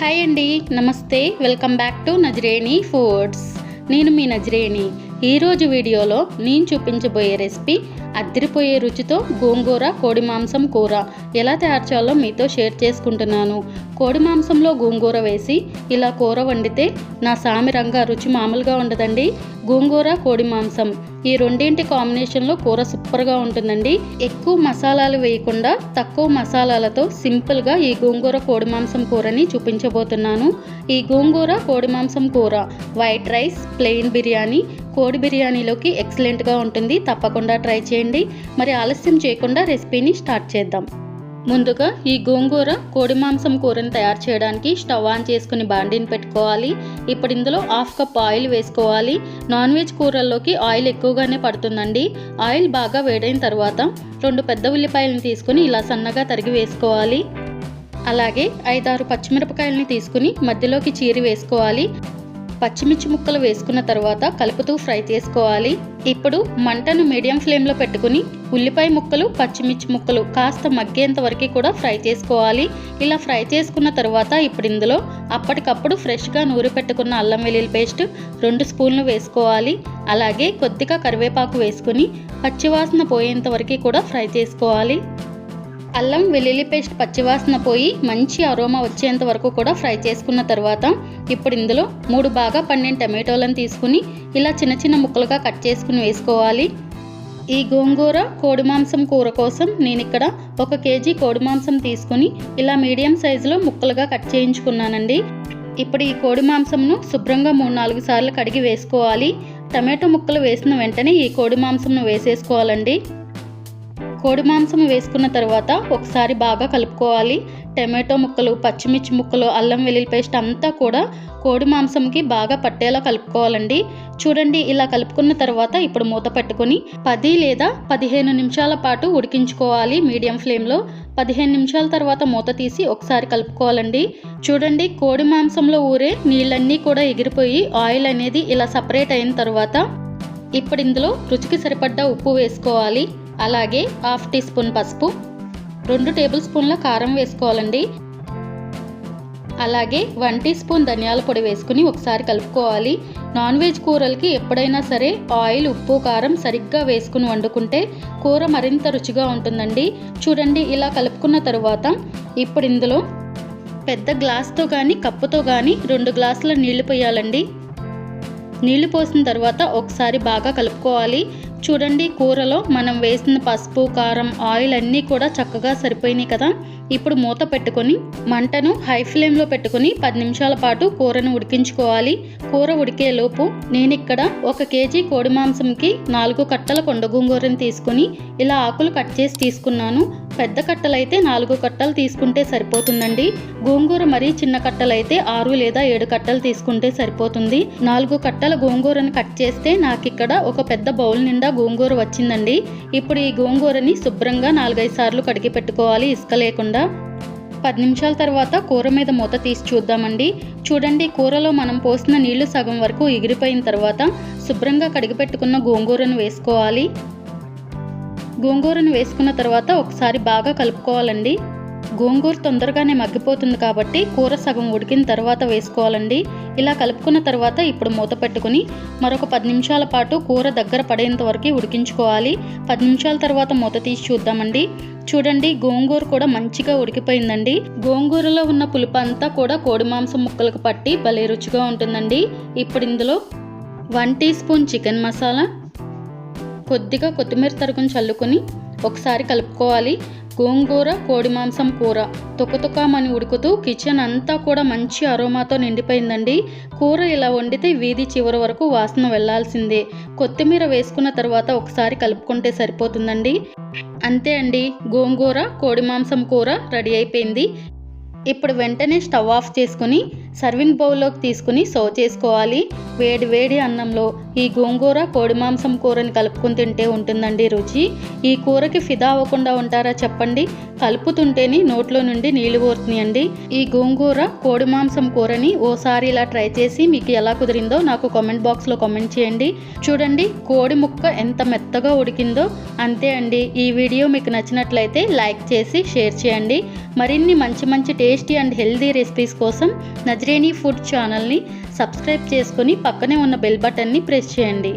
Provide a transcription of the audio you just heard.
Hi అండి namaste. Welcome back to Nazareni foods. నేను మీ నజరేణి. ఈరోజు వీడియోలో నేను చూపించబోయే రెసిపీ అద్దరిపోయే రుచితో గోంగూర కోడి మాంసం కూర ఎలా తయారు చేయాలో మీతో షేర్ చేసుకుంటున్నాను. కోడి మాంసంలో గోంగూర వేసి ఇలా కూర వండితే నా సామిరంగా రుచి మామూలుగా ఉండదండి. గోంగూర కోడి మాంసం ఈ రెండింటి కాంబినేషన్లో కూర సూపర్గా ఉంటుందండి. ఎక్కువ మసాలాలు వేయకుండా తక్కువ మసాలాలతో సింపుల్గా ఈ గోంగూర కోడి మాంసం కూరని చూపించబోతున్నాను. ఈ గోంగూర కోడి మాంసం కూర వైట్ రైస్ ప్లెయిన్ బిర్యానీ కోడి బిర్యానీలోకి ఎక్సలెంట్గా ఉంటుంది. తప్పకుండా ట్రై చేయండి. మరి ఆలస్యం చేయకుండా రెసిపీని స్టార్ట్ చేద్దాం. ముందుగా ఈ గోంగూర కోడి మాంసం కూరని తయారు చేయడానికి స్టవ్ ఆన్ చేసుకుని బాండీని పెట్టుకోవాలి. ఇప్పుడు ఇందులో హాఫ్ కప్ ఆయిల్ వేసుకోవాలి. నాన్ వెజ్ కూరల్లోకి ఆయిల్ ఎక్కువగానే పడుతుందండి. ఆయిల్ బాగా వేడైన తర్వాత రెండు పెద్ద ఉల్లిపాయలను తీసుకుని ఇలా సన్నగా తరిగి వేసుకోవాలి. అలాగే ఐదారు పచ్చిమిరపకాయలని తీసుకుని మధ్యలోకి చీరి వేసుకోవాలి. పచ్చిమిర్చి ముక్కలు వేసుకున్న తర్వాత కలుపుతూ ఫ్రై చేసుకోవాలి. ఇప్పుడు మంటను మీడియం ఫ్లేమ్లో పెట్టుకుని ఉల్లిపాయ ముక్కలు పచ్చిమిర్చి ముక్కలు కాస్త మగ్గేంత వరకు కూడా ఫ్రై చేసుకోవాలి. ఇలా ఫ్రై చేసుకున్న తర్వాత ఇప్పుడు ఇందులో అప్పటికప్పుడు ఫ్రెష్గా నూరి పెట్టుకున్న అల్లం వెల్లుల్లి పేస్ట్ రెండు స్పూన్లు వేసుకోవాలి. అలాగే కొద్దిగా కరివేపాకు వేసుకుని పచ్చివాసన పోయేంత వరకు కూడా ఫ్రై చేసుకోవాలి. అల్లం వెల్లుల్లి పేస్ట్ పచ్చివాసన పోయి మంచి అరోమా వచ్చేంత వరకు కూడా ఫ్రై చేసుకున్న తర్వాత ఇప్పుడు ఇందులో మూడు బాగా పండిన టమాటోలను తీసుకుని ఇలా చిన్న చిన్న ముక్కలుగా కట్ చేసుకుని వేసుకోవాలి. ఈ గోంగూర కోడి మాంసం కూర కోసం నేను ఇక్కడ ఒక కేజీ కోడి మాంసం తీసుకుని ఇలా మీడియం సైజులో ముక్కలుగా కట్ చేయించుకున్నానండి. ఇప్పుడు ఈ కోడి మాంసంను శుభ్రంగా మూడు నాలుగు సార్లు కడిగి వేసుకోవాలి. టమాటో ముక్కలు వేసిన వెంటనే ఈ కోడి మాంసంను వేసేసుకోవాలండి. కోడి మాంసం వేసుకున్న తర్వాత ఒకసారి బాగా కలుపుకోవాలి. టమాటో ముక్కలు పచ్చిమిర్చి ముక్కలు అల్లం వెల్లుల్లి పేస్ట్ అంతా కూడా కోడి మాంసంకి బాగా పట్టేలా కలుపుకోవాలండి. చూడండి ఇలా కలుపుకున్న తర్వాత ఇప్పుడు మూత పెట్టుకొని పది లేదా పదిహేను నిమిషాల పాటు ఉడికించుకోవాలి మీడియం ఫ్లేమ్లో. పదిహేను నిమిషాల తర్వాత మూత తీసి ఒకసారి కలుపుకోవాలండి. చూడండి కోడి మాంసంలో ఊరే నీళ్ళన్నీ కూడా ఎగిరిపోయి ఆయిల్ అనేది ఇలా సపరేట్ అయిన తర్వాత ఇప్పుడు ఇందులో రుచికి సరిపడ్డ ఉప్పు వేసుకోవాలి. అలాగే హాఫ్ టీ స్పూన్ పసుపు రెండు టేబుల్ స్పూన్ల కారం వేసుకోవాలండి. అలాగే వన్ టీ స్పూన్ ధనియాల పొడి వేసుకుని ఒకసారి కలుపుకోవాలి. నాన్ వెజ్ కూరలకి ఎప్పుడైనా సరే ఆయిల్ ఉప్పు కారం సరిగ్గా వేసుకుని వండుకుంటే కూర మరింత రుచిగా ఉంటుందండి. చూడండి ఇలా కలుపుకున్న తరువాత ఇప్పుడు ఇందులో పెద్ద గ్లాస్తో కానీ కప్పుతో కానీ రెండు గ్లాసుల నీళ్ళు పోయాలండి. నీళ్ళు పోసిన తర్వాత ఒకసారి బాగా కలుపుకోవాలి. చూడండి కూరలో మనం వేసిన పసుపు కారం ఆయిల్ అన్నీ కూడా చక్కగా సరిపోయినాయి కదా. ఇప్పుడు మూత పెట్టుకొని మంటను హై ఫ్లేమ్లో పెట్టుకొని పది నిమిషాల పాటు కూరను ఉడికించుకోవాలి. కూర ఉడికేలోపు నేను ఇక్కడ ఒక కేజీ కోడి మాంసంకి నాలుగు కట్టల కొండ గోంగూరని తీసుకుని ఇలా ఆకులు కట్ చేసి తీసుకున్నాను. పెద్ద కట్టలైతే నాలుగు కట్టలు తీసుకుంటే సరిపోతుందండి. గోంగూర మరీ చిన్న కట్టలైతే ఆరు లేదా ఏడు కట్టలు తీసుకుంటే సరిపోతుంది. నాలుగు కట్టల గోంగూరను కట్ చేస్తే నాకు ఇక్కడ ఒక పెద్ద బౌల్ నిండా గోంగూర వచ్చిందండి. ఇప్పుడు ఈ గోంగూరని శుభ్రంగా నాలుగైదు సార్లు కడిగి పెట్టుకోవాలి ఇసుక లేకుండా. పది నిమిషాల తర్వాత కూర మీద మూత తీసి చూద్దామండి. చూడండి కూరలో మనం పోసిన నీళ్ళు సగం వరకు ఎగిరిపోయిన తర్వాత శుభ్రంగా కడిగి పెట్టుకున్న గోంగూరను వేసుకోవాలి. గోంగూరను వేసుకున్న తర్వాత ఒకసారి బాగా కలుపుకోవాలండి. గోంగూర తొందరగానే మగ్గిపోతుంది కాబట్టి కూర సగం ఉడికిన తర్వాత వేసుకోవాలండి. ఇలా కలుపుకున్న తర్వాత ఇప్పుడు మూత పెట్టుకుని మరొక పది నిమిషాల పాటు కూర దగ్గర పడేంత వరకు ఉడికించుకోవాలి. పది నిమిషాల తర్వాత మూత తీసి చూద్దామండి. చూడండి గోంగూర కూడా మంచిగా ఉడికిపోయిందండి. గోంగూరలో ఉన్న పులుపు అంతా కూడా కోడి మాంసం ముక్కలకు పట్టి భలే రుచిగా ఉంటుందండి. ఇప్పుడు ఇందులో one teaspoon chicken masala కొద్దిగా కొత్తిమీర తరుగును చల్లుకొని ఒకసారి కలుపుకోవాలి. గోంగూర కోడి మాంసం కూర తుక్కతుక్కమని ఉడుకుతూ కిచెన్ అంతా కూడా మంచి అరోమాతో నిండిపోయిందండి. కూర ఇలా వండితే వీధి చివరి వరకు వాసన వెళ్ళాల్సిందే. కొత్తిమీర వేసుకున్న తర్వాత ఒకసారి కలుపుకుంటే సరిపోతుందండి. అంతే అండి. గోంగూర కోడి మాంసం కూర రెడీ అయిపోయింది. ఇప్పుడు వెంటనే స్టవ్ ఆఫ్ చేసుకుని సర్వింగ్ బౌల్లోకి తీసుకుని సర్వ్ చేసుకోవాలి. వేడి వేడి అన్నంలో ఈ గోంగూర కోడి మాంసం కూరని కలుపుకొని తింటే ఉంటుందండి రుచి. ఈ కూరకి ఫిదా అవ్వకుండా ఉంటారా చెప్పండి. కలుపుతుంటేనే నోట్లో నుండి నీళ్ళు ఊరుతున్నాయండి. ఈ గోంగూర కోడి మాంసం కూరని ఓసారి ఇలా ట్రై చేసి మీకు ఎలా కుదిరిందో నాకు కామెంట్ బాక్స్లో కామెంట్ చేయండి. చూడండి కోడి ముక్క ఎంత మెత్తగా ఉడికిందో. అంతే అండి. ఈ వీడియో మీకు నచ్చినట్లయితే లైక్ చేసి షేర్ చేయండి. మరిన్ని మంచి మంచి టేస్టీ అండ్ హెల్దీ రెసిపీస్ కోసం అజ్రేణి ఫుడ్ ఛానల్ని సబ్స్క్రైబ్ చేసుకొని పక్కనే ఉన్న బెల్ బటన్ని ప్రెస్ చేయండి.